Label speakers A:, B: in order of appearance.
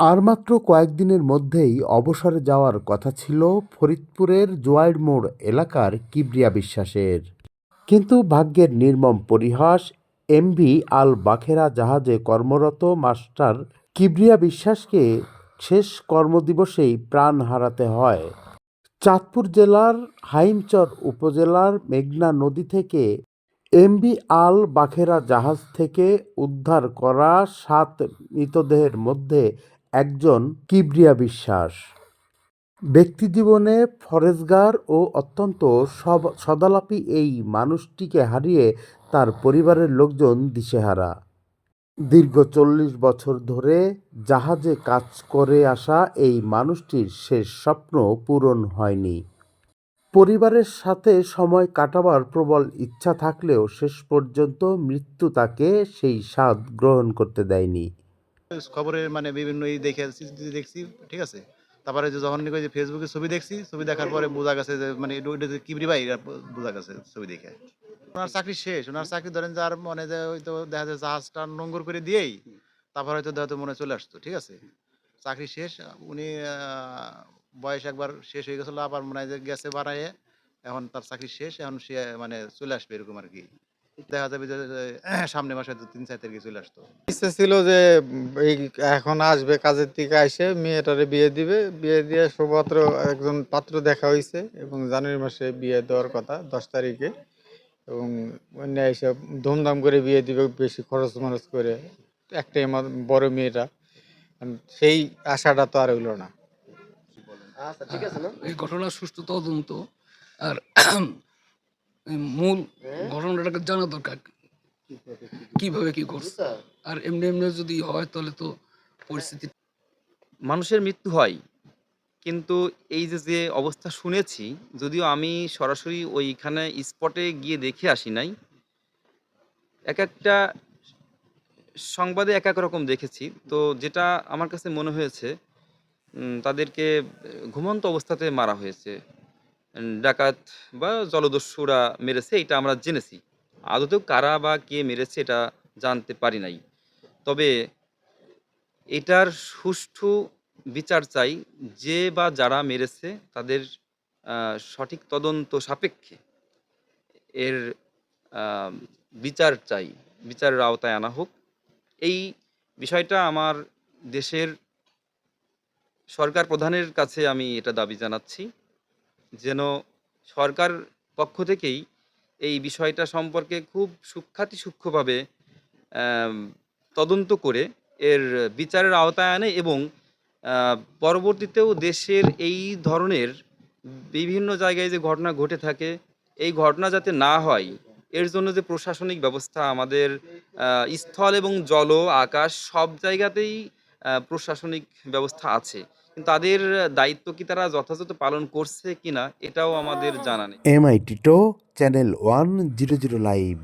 A: আর মাত্র কয়েকদিনের মধ্যেই অবসরে যাওয়ার কথা ছিল ফরিদপুরের জোয়াইর মোড় এলাকার কিবরিয়া বিশ্বাসের। কিন্তু ভাগ্যের নির্মম পরিহাস, এমভি আল বাখেরা জাহাজে কর্মরত মাস্টার কিবরিয়া বিশ্বাসকে শেষ কর্মদিবসেই প্রাণ হারাতে হয়। চাঁদপুর জেলার হাইমচর উপজেলার মেঘনা নদী থেকে এমবি আল বাখেরা জাহাজ থেকে উদ্ধার করা সাত মৃতদেহের মধ্যে একজন কিবরিয়া বিশ্বাস। ব্যক্তিজীবনে ফরেজগার ও অত্যন্ত সদালাপী এই মানুষটিকে হারিয়ে তার পরিবারের লোকজন দিশেহারা। দীর্ঘ চল্লিশ বছর ধরে জাহাজে কাজ করে আসা এই মানুষটির শেষ স্বপ্ন পূরণ হয়নি। পরিবারের সাথে সময় কাটাবার প্রবল ইচ্ছা থাকলেও শেষ পর্যন্ত মৃত্যু তাকে সেই স্বাদ গ্রহণ করতে দেয়নি।
B: খবরে মানে বিভিন্ন ই দেখে দেখছি, ঠিক আছে? তারপরে যে যখন যে ফেসবুকে ছবি দেখছি, ছবি দেখার পরে বোঝা গেছে যে মানে কিবরি ভাই বোঝা গেছে ছবি দেখে। ওনার চাকরি শেষ, ওনার চাকরি ধরেন যে আর মনে যে হয়তো দেখা যায় জাহাজটা নোংর করে দিয়েই, তারপর হয়তো দেখা মনে চলে আসতো, ঠিক আছে? চাকরি শেষ, উনি বয়স একবার শেষ হয়ে গেছিল, আবার মনে হয় যে গেছে বাড়াইয়ে, এখন তার চাকরি শেষ, এখন সে মানে চলে আসবে এরকম আর কি। দেখা যাবে যে সামনে মাসে তিন চার তারিখে চলে আসতো।
C: ইচ্ছে ছিল যে এই এখন আসবে কাজের থেকে আসে মেয়েটারে বিয়ে দিবে। বিয়ে দিয়ে শুধুমাত্র একজন পাত্র দেখা হয়েছে এবং জানুয়ারি মাসে বিয়ে দেওয়ার কথা দশ তারিখে। এবং অন্য এসে ধুমধাম করে বিয়ে দিবে বেশি খরচ মরচ করে। একটাই আমার বড় মেয়েটা। সেই আশাটা তো আর হইল না।
D: আচ্ছা ঠিক আছে না এই ঘটনার সুষ্ঠু তদন্ত আর মূল ঘটনাটাকে জানা দরকার। কীভাবে কি করছে? আর এমনি এমনি যদি হয় তাহলে তো পরিস্থিতি
E: মানুষের মৃত্যু হয়, কিন্তু এই যে যে অবস্থা শুনেছি, যদিও আমি সরাসরি ওইখানে স্পটে গিয়ে দেখে আসি নাই, এক একটা সংবাদে এক এক রকম দেখেছি। তো যেটা আমার কাছে মনে হয়েছে তাদেরকে ঘুমন্ত অবস্থাতে মারা হয়েছে। ডাকাত বা জলদস্যুরা মেরেছে, এটা আমরা জেনেছি। আদতেও কারা বা কে মেরেছে, এটা জানতে পারি নাই। তবে এটার সুষ্ঠু বিচার চাই, যে বা যারা মেরেছে, তাদের সঠিক তদন্ত সাপেক্ষে এর বিচার চাই, বিচারের আওতায় আনা হোক। এই বিষয়টা আমার দেশের সরকার প্রধানের কাছে আমি এটা দাবি জানাচ্ছি। যেন সরকার পক্ষ থেকেই এই বিষয়টা সম্পর্কে খুব সূক্ষাতি সূক্ষ্মভাবে তদন্ত করে এর বিচারের আওতায় আনে এবং পরবর্তীতেও দেশের এই ধরনের বিভিন্ন জায়গায় যে ঘটনা ঘটে থাকে, এই ঘটনা যাতে না হয়, এর জন্য যে প্রশাসনিক ব্যবস্থা, আমাদের স্থল এবং জল আকাশ সব জায়গাতেই প্রশাসনিক ব্যবস্থা আছে। তাদের দায়িত্ব কি তারা যথাযথ পালন করছে কিনা এটাও আমাদের জানা নেই।
A: এমআইটি টো channel one zero zero live